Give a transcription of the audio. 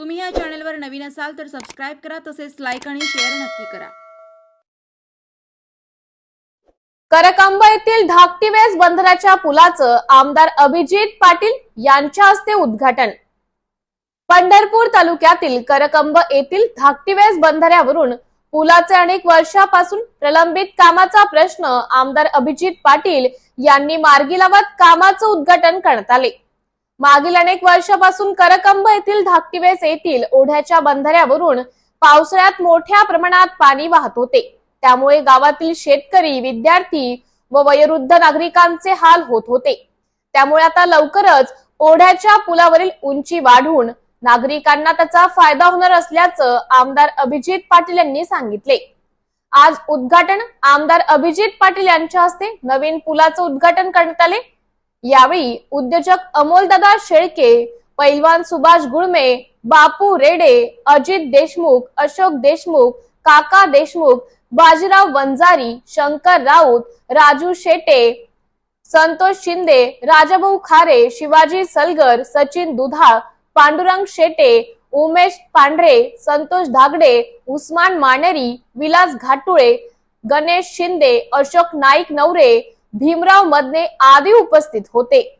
तुम्ही या चॅनलवर नवीन असाल तर सबस्क्राईब करा तसेच लाईक आणि शेअर नक्की करा. करकंब येथील धाकटीवेस बंदराच्या पुलाचं आमदार अभिजित पाटील यांच्या हस्ते उद्घाटन. पंढरपूर तालुक्यातील करकंब येथील धाकटीवेस बंधाऱ्यावरून पुलाचे अनेक वर्षापासून प्रलंबित कामाचा प्रश्न आमदार अभिजित पाटील यांनी मार्गी लावत कामाचं उद्घाटन करण्यात आले. मागील अनेक वर्षापासून करकंब येथील धाकटीवेस येथील ओढ्याच्या बंधाऱ्यावरून पावसाळ्यात मोठ्या प्रमाणात पाणी वाहत होते. त्यामुळे गावातील शेतकरी विद्यार्थी व वयोवृद्ध नागरिकांचे हाल होत होते. त्यामुळे आता लवकरच ओढ्याच्या पुलावरील उंची वाढून नागरिकांना त्याचा फायदा होणार असल्याचं आमदार अभिजित पाटील यांनी सांगितले. आज उद्घाटन आमदार अभिजित पाटील यांच्या हस्ते नवीन पुलाचं उद्घाटन करण्यात आले. यावेळी उद्योजक अमोलदादा शेळके पैलवान सुभाष गुळमे बापू रेडे अजित देशमुख अशोक देशमुख काका देशमुख बाजीराव वंजारी शंकर राऊत राजू शेटे संतोष शिंदे राजाभाऊ खारे शिवाजी सलगर सचिन दुधाळ पांडुरंग शेटे उमेश पांढरे संतोष धागडे उस्मान मानेरी विलास घाटुळे गणेश शिंदे अशोक नाईक नवरे भीमराव मदने आदी उपस्थित होते.